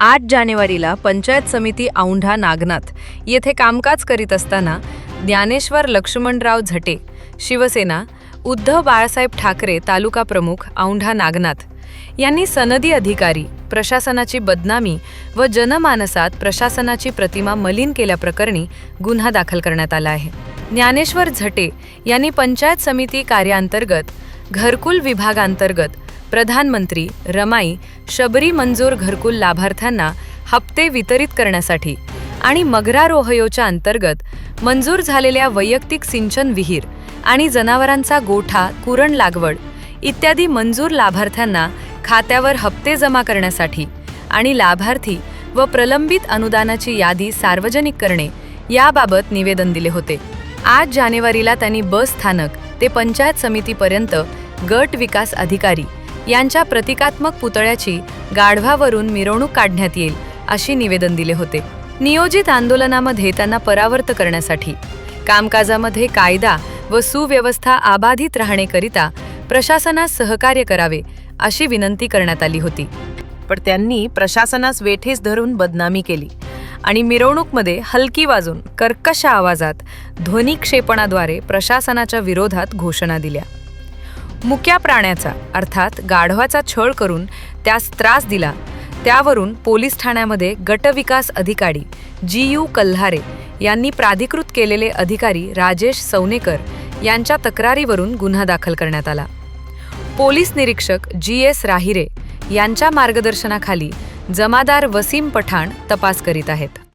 आठ जानेवारीला पंचायत समिती औंढा नागनाथ येथे कामकाज करीत असताना ज्ञानेश्वर लक्ष्मणराव झटे शिवसेना उद्धव बाळासाहेब ठाकरे तालुका प्रमुख औंढा नागनाथ यांनी सनदी अधिकारी प्रशासनाची बदनामी व जनमानसात प्रशासनाची प्रतिमा मलिन केल्याप्रकरणी गुन्हा दाखल करण्यात आला आहे. ज्ञानेश्वर झटे यांनी पंचायत समिती कार्याअंतर्गत घरकुल विभागांतर्गत प्रधानमंत्री रमाई शबरी मंजूर घरकुल लाभार्थ्यांना हप्ते वितरित करण्यासाठी आणि मगरा रोहयोच्या अंतर्गत मंजूर झालेल्या वैयक्तिक सिंचन विहीर आणि जनावरांचा गोठा कुरण लागवड इत्यादी मंजूर लाभार्थ्यांना खात्यावर हप्ते जमा करण्यासाठी आणि लाभार्थी व प्रलंबित अनुदानाची यादी सार्वजनिक करणे याबाबत निवेदन दिले होते. आठ जानेवारीला त्यांनी बस स्थानक ते पंचायत समितीपर्यंत गट विकास अधिकारी यांच्या प्रतिकात्मक पुतळ्याची गाढवावरून मिरवणूक काढण्यात येईल अशी निवेदन दिले होते. नियोजित आंदोलनामध्ये त्यांना परावर्त करण्यासाठी कामकाजामध्ये कायदा व सुव्यवस्था आबाधित राहणेकरिता प्रशासनास सहकार्य करावे अशी विनंती करण्यात आली होती. पण त्यांनी प्रशासनास वेठीस धरून बदनामी केली आणि मिरवणूकमध्ये हलकी वाजून कर्कश आवाजात ध्वनिक्षेपणाद्वारे प्रशासनाच्या विरोधात घोषणा दिल्या. मुक्या प्राण्याचा अर्थात गाढवाचा छळ करून त्यास त्रास दिला त्यावरून पोलीस ठाण्यामध्ये गटविकास अधिकारी जी यू कल्हारे यांनी प्राधिकृत केलेले अधिकारी राजेश सौनेकर यांच्या तक्रारीवरून गुन्हा दाखल करण्यात आला. पोलीस निरीक्षक जी एस राहिरे यांच्या मार्गदर्शनाखाली जमादार वसीम पठाण तपास करीत आहेत.